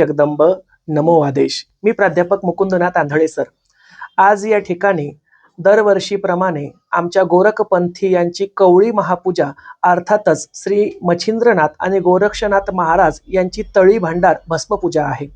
जगदंब नमो आदेश. मी प्राध्यापक मुकुंदनाथ आंधळे सर. आज या ठिकाणी दरवर्षीप्रमाणे आमच्या गोरखपंथी यांची कवळी महापूजा अर्थातच श्री मच्छिंद्रनाथ आणि गोरक्षनाथ महाराज यांची तळी भांडार भस्मपूजा आहे.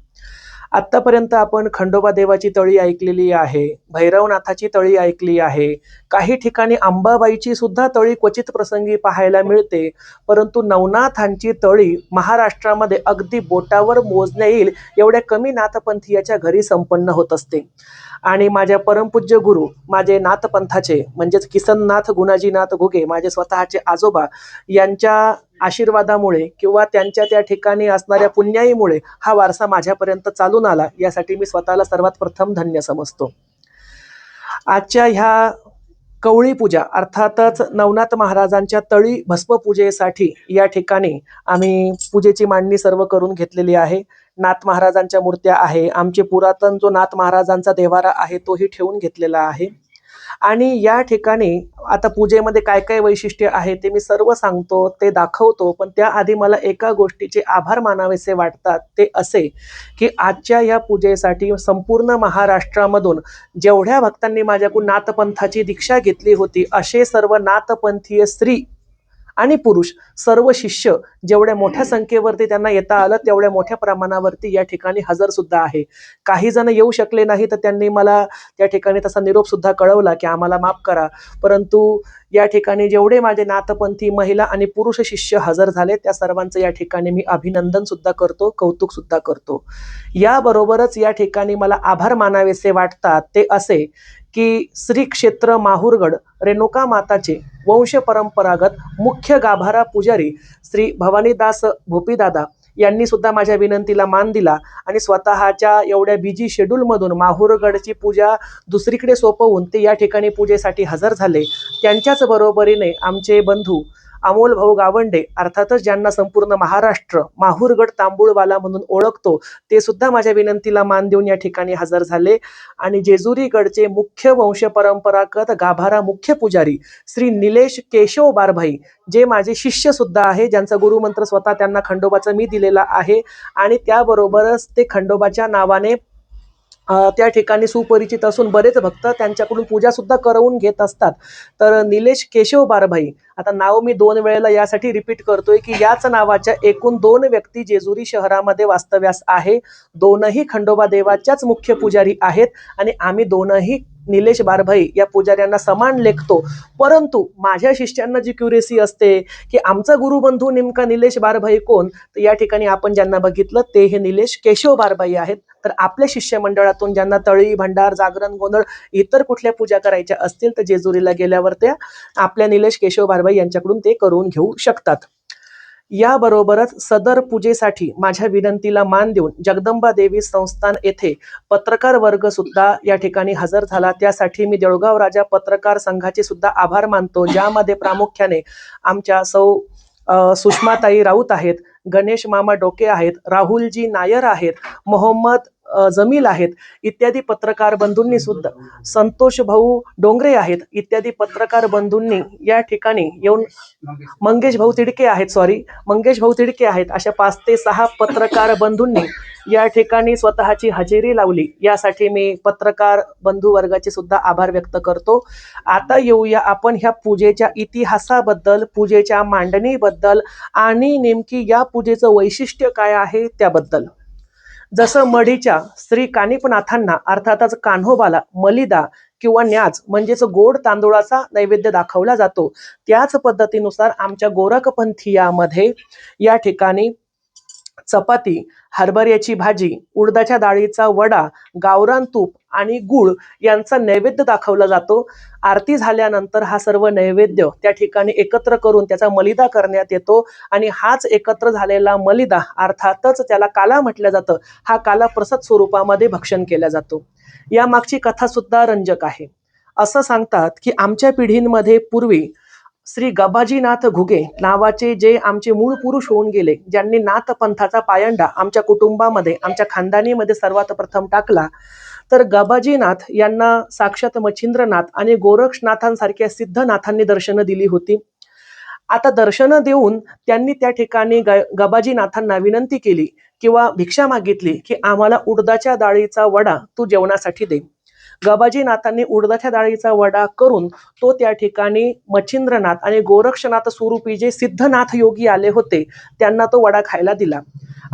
आत्तापर्यंत आपण खंडोबा देवाची तळी ऐकलेली आहे भैरवनाथाची तळी ऐकली आहे. काही ठिकाणी अंबाबाईची सुद्धा तळी क्वचित प्रसंगी पाहायला मिळते परंतु नवनाथांची तळी महाराष्ट्रामध्ये अगदी बोटावर मोजण्या येईल एवढ्या कमी नाथपंथीयाच्या घरी संपन्न होत असते. आणि माझ्या परमपूज्य गुरु माझे नाथपंथाचे म्हणजेच किसननाथ गुणाजीनाथ घुगे माझे स्वतःचे आजोबा यांच्या आशीर्वादामुळे किंवा त्यांच्या त्या ठिकाणी असणाऱ्या पुण्याईमुळे हा वारसा माझ्यापर्यंत चालून आला यासाठी मी स्वतःला सर्वात प्रथम धन्य समजतो. आजच्या ह्या कवळी पूजा अर्थातच नवनाथ महाराजांच्या तळी भस्मपूजेसाठी या ठिकाणी आम्ही पूजेची मांडणी सर्व करून घेतलेली आहे. नाथ महाराजांच्या मूर्त्या आहे. आमचे पुरातन जो नाथ महाराजांचा देवारा आहे तोही ठेवून घेतलेला आहे. आणि या ठिकाणी आता पूजेमध्ये काय काय वैशिष्ट्य आहे ते मी सर्व सांगतो ते दाखवतो पण त्याआधी मला एका गोष्टीचे आभार मानावेसे वाटतात ते असे की आजच्या या पूजेसाठी संपूर्ण महाराष्ट्रामधून जेवढ्या भक्तांनी माझ्याकडून नाथपंथाची दीक्षा घेतली होती असे सर्व नाथपंथीय स्त्री आणि पुरुष. सर्व शिष्य जेवढ्या मोठ्या संख्येवरती त्यांना येता आलं तेवढ्या मोठ्या प्रमाणावरती या ठिकाणी हजर सुद्धा आहे. काही जण येऊ शकले नाही तर त्यांनी मला त्या ठिकाणी तसा निरोप सुद्धा कळवला की आम्हाला माफ करा. परंतु या ठिकाणी जेवढे माझे नाथपंथी महिला आणि पुरुष शिष्य हजर झाले त्या सर्वांचं या ठिकाणी मी अभिनंदन सुद्धा करतो कौतुक सुद्धा करतो. याबरोबरच या ठिकाणी मला आभार मानावेसे वाटतात ते असे की श्री क्षेत्र माहूरगड रेणुका माताचे वंश परंपरागत मुख्य गाभारा पुजारी श्री भवानीदास भोपीदादा यांनी सुद्धा माझ्या विनंतीला मान दिला आणि स्वतःच्या एवढ्या बिजी शेड्यूलमधून माहूरगडची पूजा दुसरीकडे सोपवून ते या ठिकाणी पूजेसाठी हजर झाले. त्यांच्याच बरोबरीने आमचे बंधू अमोल भाऊ गावंडे अर्थातच ज्यांना संपूर्ण महाराष्ट्र माहूरगड तांबूळवाला म्हणून ओळखतो ते सुद्धा माझ्या विनंतीला मान देऊन या ठिकाणी हजर झाले. आणि जेजुरीगडचे मुख्य वंश परंपरागत गाभारा मुख्य पुजारी श्री निलेश केशव बारभाई जे माझे शिष्य सुद्धा आहे ज्यांचा गुरुमंत्र स्वतः त्यांना खंडोबाचा मी दिलेला आहे. आणि त्याबरोबरच ते खंडोबाच्या नावाने त्या ठिकाणी सुपरिचित असून बरेच भक्त त्यांच्याकडून पूजा सुद्धा करवून घेत असतात. तर निलेश केशव बारभाई आता नाव मी दोन वेळेला यासाठी रिपीट करतोय की याच नावाच्या एकूण दोन व्यक्ती जेजुरी शहरामध्ये वास्तव्यास आहे. दोनही खंडोबा देवाच्याच मुख्य पुजारी आहेत आणि आम्ही दोनही निलेश बारभाई या पुजाऱ्यांना समान लेखतो. परंतु माझ्या शिष्यांना जी क्युरेसी असते की आमचा गुरुबंधू नेमका निलेश बारभाई कोण? तर या ठिकाणी आपण ज्यांना बघितलं ते हे निलेश केशव बारभाई आहेत. तर आपल्या शिष्यमंडळातून ज्यांना तळी भंडार जागरण गोंधळ इतर कुठल्या पूजा करायच्या असतील तर जेजुरीला गेल्यावर त्या आपल्या निलेश केशव बारभाई यांच्याकडून ते करून घेऊ शकतात. याबरोबरच सदर पूजेसाठी माझ्या विनंतीला मान देऊन जगदंबा देवी संस्थान येथे पत्रकार वर्ग सुद्धा या ठिकाणी हजर झाला. त्यासाठी मी देऊळगाव राजा पत्रकार संघाचे सुद्धा आभार मानतो. ज्यामध्ये प्रामुख्याने आमच्या सौ सुषमाताई राऊत आहेत गणेश मामा डोके आहेत राहुलजी नायर आहेत मोहम्मद जमील आहेत इत्यादी पत्रकार बंधूंनी सुद्धा. संतोष भाऊ डोंगरे आहेत इत्यादी पत्रकार बंधूंनी या ठिकाणी येऊन मंगेश भाऊ तिडके आहेत सॉरी मंगेश भाऊ तिडके आहेत अशा पाच ते सहा पत्रकार बंधूंनी या ठिकाणी स्वतःची हजेरी लावली. यासाठी मी पत्रकार बंधू वर्गाचे सुद्धा आभार व्यक्त करतो. आता येऊया आपण ह्या पूजेच्या इतिहासाबद्दल पूजेच्या मांडणीबद्दल आणि नेमकी या पूजेचं वैशिष्ट्य काय आहे त्याबद्दल. जसं मढीच्या श्री कानिपनाथांना अर्थातच कान्होबाला मलिदा किंवा न्याज म्हणजेच गोड तांदूळाचा नैवेद्य दाखवला जातो त्याच पद्धतीनुसार आमच्या गोरखपंथीयामध्ये या ठिकाणी चपाती हरभऱ्याची भाजी उडदाच्या डाळीचा वडा गावरान तूप आणि गुळ यांचा नैवेद्य दाखवला जातो. आरती झाल्यानंतर हा सर्व नैवेद्य त्या ठिकाणी एकत्र करून त्याचा मलिदा करण्यात येतो आणि हाच एकत्र झालेला मलिदा अर्थातच त्याला काला म्हटलं जातं. हा काला प्रसाद स्वरूपामध्ये भक्षण केला जातो. या मागची कथा सुद्धा रंजक आहे. असं सांगतात की आमच्या पिढींमध्ये पूर्वी श्री गबाजीनाथ घुगे नावाचे जे आमचे मूळ पुरुष होऊन गेले ज्यांनी नाथ पंथाचा पायंडा आमच्या कुटुंबामध्ये आमच्या खानदानीमध्ये सर्वात प्रथम टाकला तर गबाजीनाथ यांना साक्षात मच्छिंद्रनाथ आणि गोरक्षनाथांसारख्या सिद्धनाथांनी दर्शनं दिली होती. आता दर्शनं देऊन त्यांनी त्या ठिकाणी ग गबाजीनाथांना विनंती केली किंवा भिक्षा मागितली की आम्हाला उडदाच्या डाळीचा वडा तू जेवणासाठी दे. गबाजीनाथांनी उडदाच्या डाळीचा वडा करून तो त्या ठिकाणी मच्छिंद्रनाथ आणि गोरक्षनाथ स्वरूपी जे सिद्धनाथ योगी आले होते त्यांना तो वडा खायला दिला.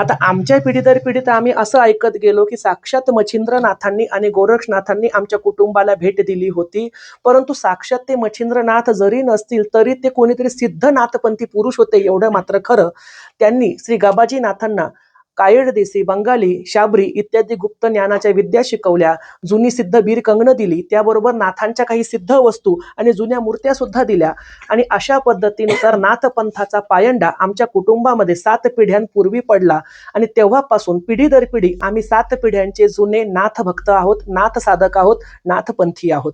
आता आमच्या पिढी दर पिढी तर आम्ही असं ऐकत गेलो की साक्षात मच्छिंद्रनाथांनी आणि गोरक्षनाथांनी आमच्या कुटुंबाला भेट दिली होती. परंतु साक्षात ते मच्छिंद्रनाथ जरी नसतील तरी ते कोणीतरी सिद्धनाथपंथी पुरुष होते एवढं मात्र खरं. त्यांनी श्री गबाजीनाथांना कायड देसी बंगाली शाबरी इत्यादी गुप्त ज्ञानाच्या विद्या शिकवल्या. जुनी सिद्ध बीर कंगणं दिली त्याबरोबर नाथांच्या काही सिद्ध वस्तू आणि जुन्या मूर्त्या सुद्धा दिल्या. आणि अशा पद्धतीनुसार नाथपंथाचा पायंडा आमच्या कुटुंबामध्ये सात पिढ्यांपूर्वी पडला. आणि तेव्हापासून पिढी दर पिढी आम्ही सात पिढ्यांचे जुने नाथ भक्त आहोत नाथ साधक आहोत नाथपंथी आहोत.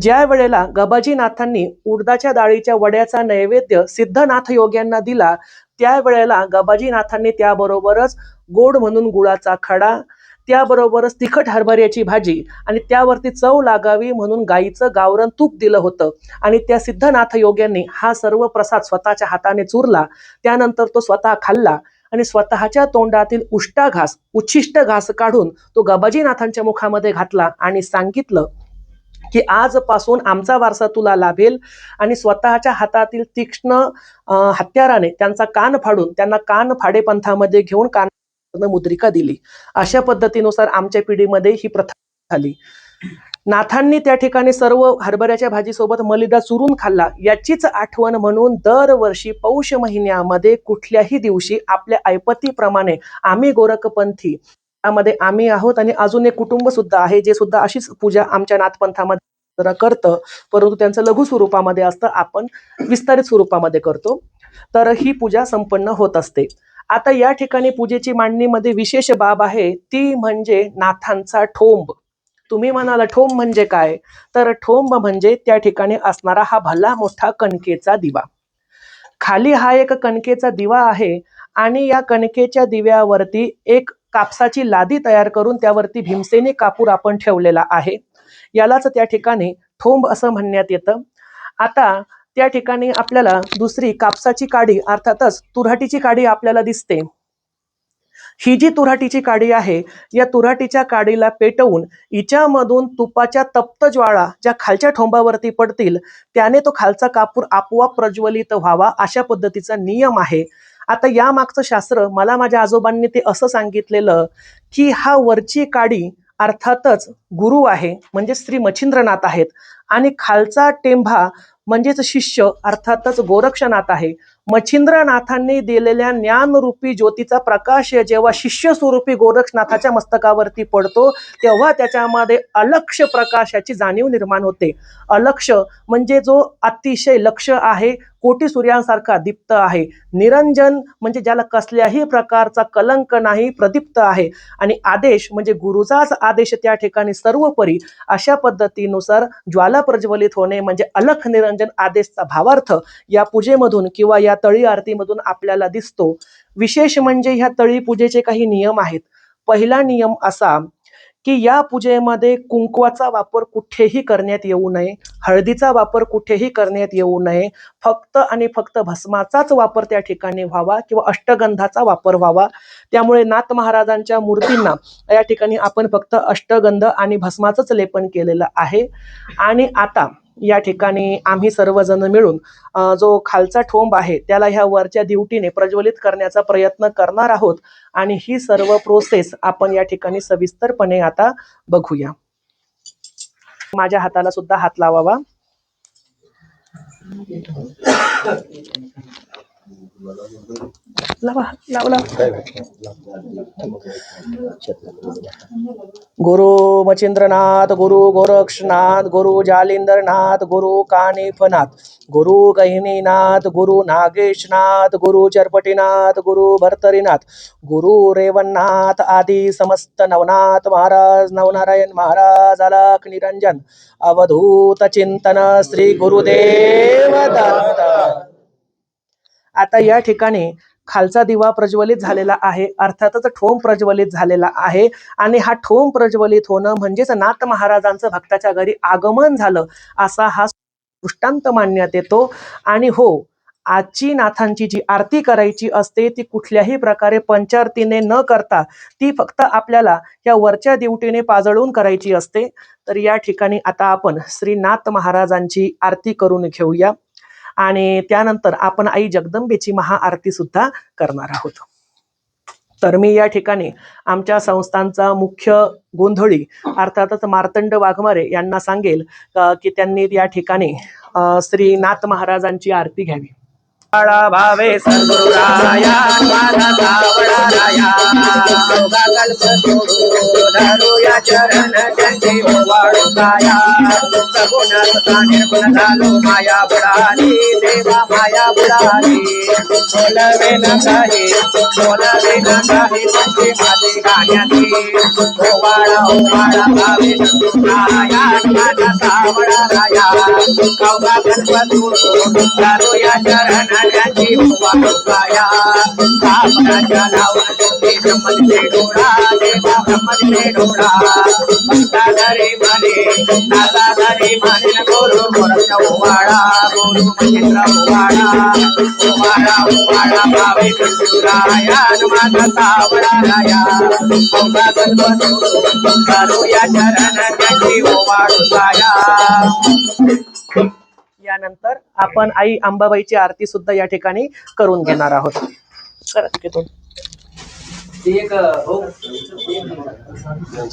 ज्या वेळेला गबाजीनाथांनी उडदाच्या डाळीच्या वड्याचा नैवेद्य सिद्धनाथ योग्यांना दिला त्यावेळेला गबाजीनाथांनी त्याबरोबरच गोड म्हणून गुळाचा खडा त्याबरोबरच तिखट हरभऱ्याची भाजी आणि त्यावरती चव लागावी म्हणून गाईचं गावरण तूप दिलं होतं. आणि त्या सिद्धनाथ योग्यांनी हा सर्व प्रसाद स्वतःच्या हाताने चुरला. त्यानंतर तो स्वतः खाल्ला आणि स्वतःच्या तोंडातील उष्टा घास उच्छिष्ट घास काढून तो गबाजीनाथांच्या मुखामध्ये घातला आणि सांगितलं की आजपासून आमचा वारसा तुला लाभेल. आणि स्वतःच्या हातातील तीक्ष्ण हत्याराने त्यांचा कान फाडून त्यांना कान फाडेपंथामध्ये घेऊन कान मुद्रिका दिली. अशा पद्धतीनुसार आमच्या पिढीमध्ये ही प्रथा झाली. नाथांनी त्या ठिकाणी सर्व हरभऱ्याच्या भाजीसोबत मलिदा चुरून खाल्ला. याचीच आठवण म्हणून दरवर्षी पौष महिन्यामध्ये कुठल्याही दिवशी आपल्या ऐपतीप्रमाणे आम्ही गोरखपंथी त्यामध्ये आम्ही आहोत आणि अजून एक कुटुंब सुद्धा आहे जे सुद्धा अशीच पूजा आमच्या नाथपंथामध्ये जरा करतं. परंतु त्यांचं लघु स्वरूपामध्ये असतं आपण विस्तारित स्वरूपामध्ये करतो. तर ही पूजा संपन्न होत असते. आता या ठिकाणी पूजेची मांडणीमध्ये विशेष बाब आहे ती म्हणजे नाथांचा ठोंब. तुम्ही म्हणाला ठोंब म्हणजे काय? तर ठोंब म्हणजे त्या ठिकाणी असणारा हा भला मोठा कणकेचा दिवा. खाली हा एक कणकेचा दिवा आहे आणि या कणकेच्या दिव्यावरती एक कापसाची लादी तयार करून त्यावरती भीमसेनी कापूर आपण ठेवलेला आहे. यालाच त्या ठिकाणी ठोंब असं म्हणण्यात येतं. आता त्या ठिकाणी आपल्याला दुसरी कापसाची काडी अर्थातच तुराटीची काडी आपल्याला दिसते. ही जी तुराटीची काडी आहे या तुराटीच्या काडीला पेटवून हिच्यामधून तुपाच्या तप्त ज्वाळा ज्या खालच्या ठोंबावरती पडतील त्याने तो खालचा कापूर आपोआप प्रज्वलित व्हावा अशा पद्धतीचा नियम आहे. आता या मागचं शास्त्र मला माझ्या आजोबांनी ते असं सांगितलेलं की हा वरची काडी अर्थातच गुरु आहे म्हणजे श्री मच्छिंद्रनाथ आहेत. आणि खालचा टेंभा म्हणजेच शिष्य अर्थातच गोरक्षनाथ आहे. मच्छिंद्रनाथांनी दिलेल्या ज्ञानरूपी ज्योतीचा प्रकाश जेव्हा शिष्य स्वरूपी गोरक्षनाथाच्या मस्तकावरती पडतो तेव्हा त्याच्यामध्ये अलक्ष प्रकाशाची जाणीव निर्माण होते. अलक्ष म्हणजे जो अतिशय लक्ष आहे कोटी सूर्यांसारखा दीप्त आहे. निरंजन म्हणजे ज्याला कसल्याही प्रकारचा कलंक नाही प्रदीप्त आहे. आणि आदेश म्हणजे गुरुचाच आदेश त्या ठिकाणी सर्वपरी. अशा पद्धतीनुसार ज्वाला प्रज्वलित होणे म्हणजे अलख निरंजन आदेशचा भावार्थ. या पूजेमधून किंवा या तळी आरतीमधून आपल्याला दिसतो. विशेष म्हणजे ह्या तळी पूजेचे काही नियम आहेत. पहिला नियम असा की या पूजेमध्ये कुंकवाचा वापर कुठेही करण्यात येऊ नये हळदीचा वापर कुठेही करण्यात येऊ नये फक्त आणि फक्त भस्माचाच वापर त्या ठिकाणी व्हावा किंवा अष्टगंधाचा वापर व्हावा. त्यामुळे नाथ महाराजांच्या मूर्तींना या ठिकाणी आपण फक्त अष्टगंध आणि भस्माचंच लेपन केलेलं आहे. आणि आता या ठिकाणी आम्ही सर्वजण मिळून जो खालचा ठोंब आहे त्याला ह्या वरच्या दिवटीने प्रज्वलित करण्याचा प्रयत्न करणार आहोत. आणि ही सर्व प्रोसेस आपण या ठिकाणी सविस्तरपणे आता बघूया. माझ्या हाताला सुद्धा हात लावावा. गुरु मचिंद्रनाथ गुरु गोरक्षनाथ गुरु जालिंदरनाथ गुरु कानिफनाथ गुरु गहिनीनाथ गुरु नागेशनाथ गुरु चरपटीनाथ गुरु भर्तरीनाथ गुरु रेवणनाथ आदी समस्त नवनाथ महाराज नवनारायण महाराज अलख निरंजन अवधूत चिंतन श्री गुरुदेव दत्त। आता या ठिकाणी खालचा दिवा प्रज्वलित झालेला आहे. अर्थातच ठोम प्रज्वलित झालेला आहे. आणि हा ठोम प्रज्वलित होणं म्हणजेच नाथ महाराजांचं भक्ताच्या घरी आगमन झालं असा हा दृष्टांत मानण्यात येतो. आणि हो आजची नाथांची जी आरती करायची असते ती कुठल्याही प्रकारे पंचारतीने न करता ती फक्त आपल्याला या वरच्या दिवटीने पाजळून करायची असते. तर या ठिकाणी आता आपण श्री नाथ महाराजांची आरती करून घेऊया. आणि त्यानंतर आपण आई जगदंबेची महाआरती सुद्धा करणार आहोत. तर मी या ठिकाणी आमच्या संस्थांचा मुख्य गोंधळी अर्थातच मार्तंड वाघमारे यांना सांगेल की त्यांनी या ठिकाणी श्री नाथ महाराजांची आरती घ्यावी. काळा भावे सद्गुरुराया माझा सावळा राया कल्प सोडू धरूया चरण त्यांची ओवाळू काया सगुण सता निर्गुण झालो माया बुडाली देवा माया बुडाली बोलवे न काही बोलवे न काही तुमचे माझे गाण्याचे ओवाळा ओवाळा भावे सद्गुरुराया माझा सावळा राया अवघा कल्प सोडू धरूया चरण त्यांची ओवाळूया सापराच्या नावाचे ब्रह्मदिले डोळा देवा ब्रह्मदिले डोळा भक्ता घरी म्हणे नाता घरी म्हणे गुरु गोरक्षा ओवाळा गुरु महेंद्र ओवाळा ओवाळा ओवाळा भावे कंजुराया माझा सावळा राया अवघा गल्प सोडून करूया चरण त्यांची ओवाळूया यानंतर आपण आई अंबाबाईची आरती सुद्धा या ठिकाणी करून घेणार आहोत.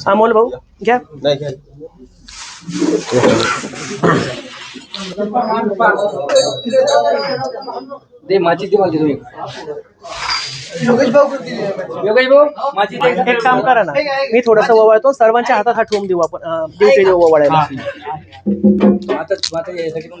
अमोल भाऊ घ्या. दे माझी ती माझी योगेश भाऊ माझी एक काम करा ना. मी थोडस ओवाळतो सर्वांच्या हातात हा ठेवून देऊ आपण. अं, देऊ ते ओवाळायला. आता आता यासाठी पण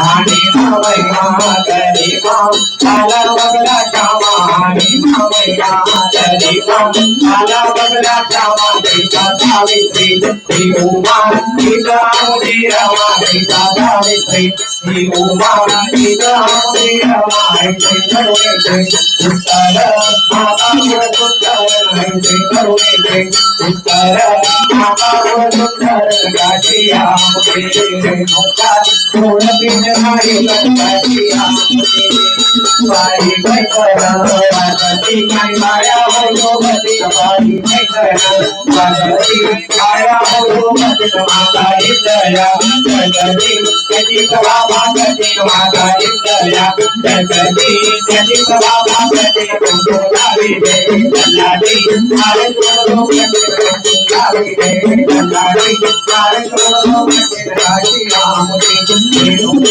आणि मावया तरी माव आला बगला कामा आणि मावया तरी माव आला बगला कामा देता सावित्री ती उमा गीता मुदी रमा देता सावित्री ती उमा गीता मुदी रमा ऐसे करुणे ते उत्तर माता व सुंदर ऐसे करुणे ते उत्तर माता व सुंदर गाठिया मुझे मोटा थोड़ा दिन नाही गाठिया बाई बाई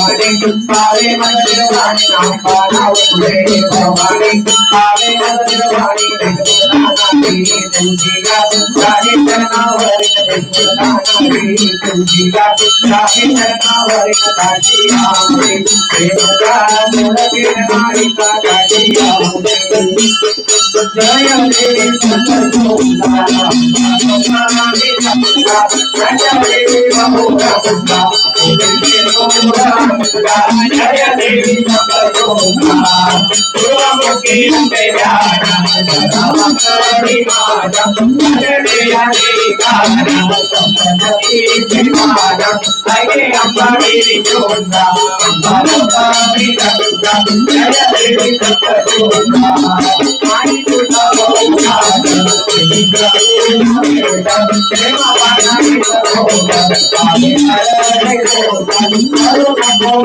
भवानी कुमारी मंदिर वाणी अंबाला उड़े भवानी कुमारी मंदिर वाणी तुलजिया पुत्रारी तनावरी तुलजिया तुलजिया पुत्रारी तनावरी काशी आवे देवदारा मुरगी नारी का काशी आवे जय देवी संतो सारा सारा देवी संतो जय देवी महोरा पुत्रा देवी महोरा मोरबी नाही का काशी आमरे जय रे सतगुरु Thank you. I'm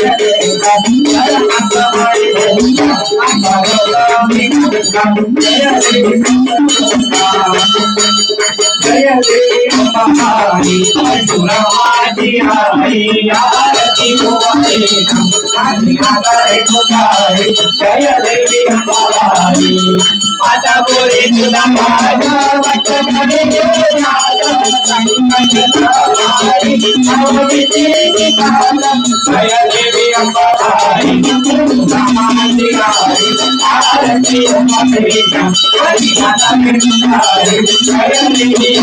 जय देव महारी अर्जुनाची हरी आरती गोवारी आरती आधारे पुकारी जय देवी महारी माता बोले तुला माझा वचन जय देवी अंबारी नमामि हरि आरती हरि हरि माता पितारी जय देवी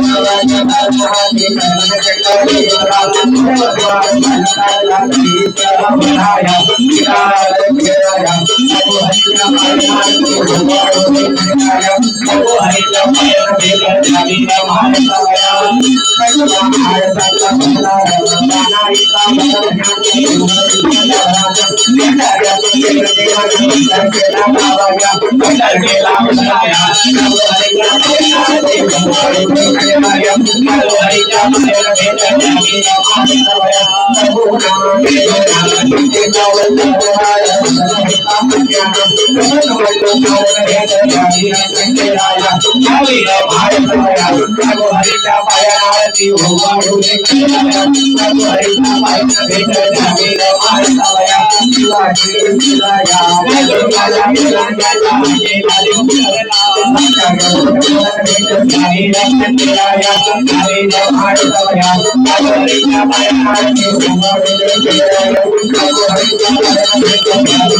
तू नवरत्न Thank you. जगति राम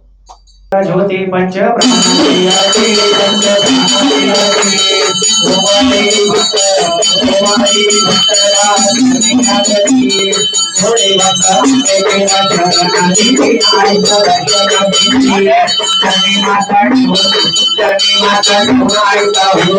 ज्योती पंच ब्रह्मचर्याची थोडे जनी माता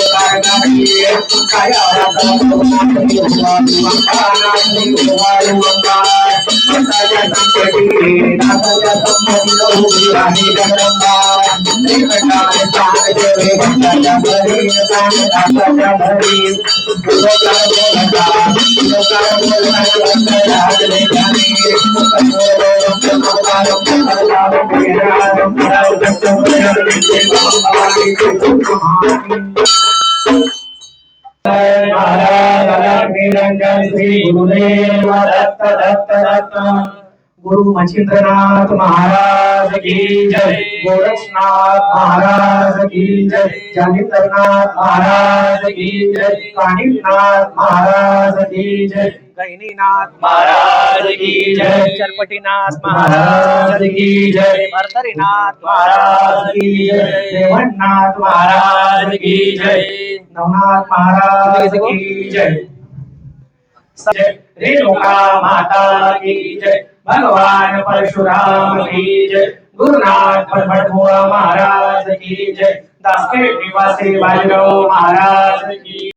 दत्त दत्त दत्त गुरु मच्छिंद्रनाथ महाराज की जय। गोरक्षनाथ महाराज की जय। जालिंदरनाथ महाराज की जय। कानिनाथ महाराज की जय। गहिनीनाथ महाराज की जय। चरपटीनाथ महाराज की जय। भरतरीनाथ महाराज की जय। देवनाथ महाराज की जय। नवनाथ महाराज की जय। जय। रेणुका माता की जय। भगवान परशुराम की जय। गुरुनाथ भटभुआ महाराज की जय। दासखेड निवासी बाजीराव महाराज की